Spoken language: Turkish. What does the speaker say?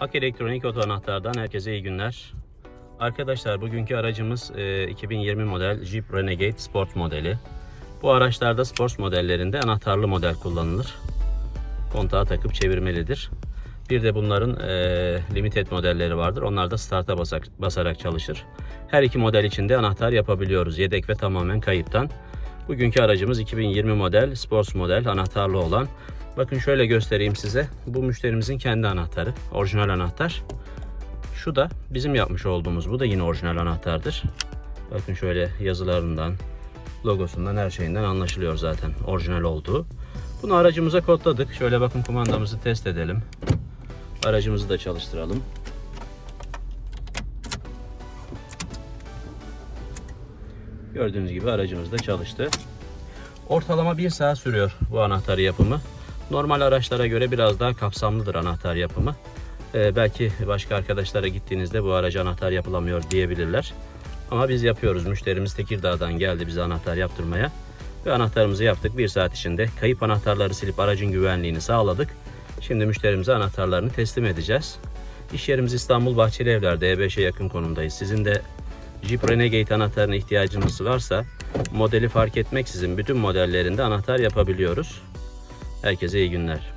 Ak Elektronik Oto Anahtar'dan herkese iyi günler. Arkadaşlar bugünkü aracımız e, 2020 model Jeep Renegade Sport modeli. Bu araçlarda sport modellerinde anahtarlı model kullanılır. Kontağa takıp çevirmelidir. Bir de bunların e, limited modelleri vardır. Onlar da start'a basak, basarak çalışır. Her iki model içinde anahtar yapabiliyoruz. Yedek ve tamamen kayıptan. Bugünkü aracımız 2020 model Sports model anahtarlı olan. Bakın şöyle göstereyim size. Bu müşterimizin kendi anahtarı. Orijinal anahtar. Şu da bizim yapmış olduğumuz. Bu da yine orijinal anahtardır. Bakın şöyle yazılarından, logosundan her şeyinden anlaşılıyor zaten orijinal olduğu. Bunu aracımıza kodladık. Şöyle bakın kumandamızı test edelim. Aracımızı da çalıştıralım. Gördüğünüz gibi aracımız da çalıştı. Ortalama 1 saat sürüyor bu anahtar yapımı. Normal araçlara göre biraz daha kapsamlıdır anahtar yapımı. Ee, belki başka arkadaşlara gittiğinizde bu araca anahtar yapılamıyor diyebilirler. Ama biz yapıyoruz. Müşterimiz Tekirdağ'dan geldi bize anahtar yaptırmaya. Ve anahtarımızı yaptık. Bir saat içinde kayıp anahtarları silip aracın güvenliğini sağladık. Şimdi müşterimize anahtarlarını teslim edeceğiz. İş yerimiz İstanbul Bahçeli Evler'de E5'e yakın konumdayız. Sizin de Jeep Renegade anahtarına ihtiyacınız varsa modeli fark etmeksizin bütün modellerinde anahtar yapabiliyoruz. Herkese iyi günler.